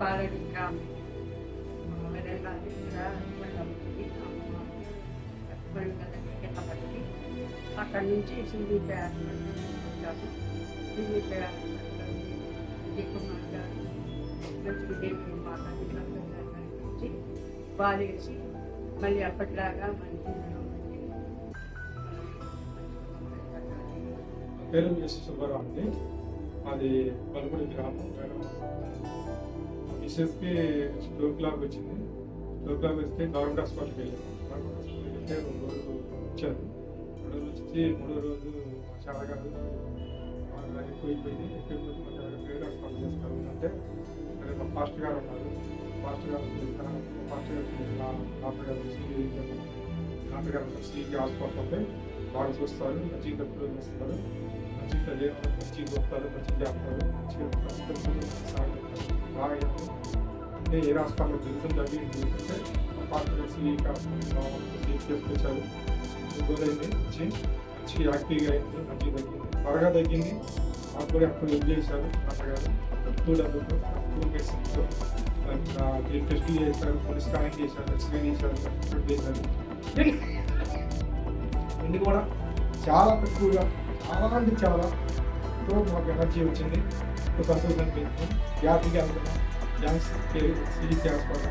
పాలడి గ్రామం వెనకాల కిందపడింది అక్కడి నుంచి సిద్దిపేట వచ్చాము సిద్దిపేట దిక్కుమార్ గారు లక్ష్మీదేవి మాట్లాడి నుంచి బాధేసి మళ్ళీ అప్పటిలాగా మంచి పేరు ఎస్ సుబ్బారావు అండి అది పలుకుడి గ్రామం నేను మిస్సెస్కి క్లాక్ వచ్చింది. స్ట్రోక్ క్లాక్ వస్తే గవర్నమెంట్ హాస్పిటల్కి వెళ్ళాను గవర్నమెంట్ హాస్పిటల్కి వెళ్తే రెండు రోజులు వచ్చారు. రెండు రోజులు వచ్చి మూడో రోజు చాలా కాదు. ఎక్కువైపోయింది. ఎక్కువైపోతే ప్రైవేట్ హాస్పిటల్ చేస్తారు. అంటే అక్కడ మా ఫాస్ట్ గారు ఉన్నారు. ఫాస్ట్ గారు ఫాస్ట్ గారు డాక్టర్ గారు వచ్చి డాక్టర్ గారు వచ్చి హాస్పిటల్ ఉంటే బాగా చూస్తారు మంచిగా డబ్బులు వేస్తారు. మంచిగా మంచిగా చూస్తారు మంచిగా చేస్తారు మంచిగా బాగా అంటే ఏ రాష్ట్రాల్లో దిగుతుంది అవి దిగుతుంటే పార్టీ కలిసి చేసుకొచ్చారు గోదైంది వచ్చి మంచి యాక్టివ్గా అయింది మంచి తగ్గింది. త్వరగా తగ్గింది మాకు కూడా అప్పుడు హెల్ప్ చేశారు అన్నగారు. తక్కువ డబ్బులు తక్కువ మెడిసిన్స్ టెస్ట్ చేశారు పోలీస్ స్కానింగ్ చేశారు ఎక్స్రే చేశారు ట్రీట్మెంట్ చేశారు. ఇది కూడా చాలా తక్కువగా చాలా అంటే చాలా తో మాకు ఎనర్జీ వచ్చింది. సంతోషం అనిపించింది. హ్యాపీగా అనుకున్నాం Yansı, Sirikya Parkı.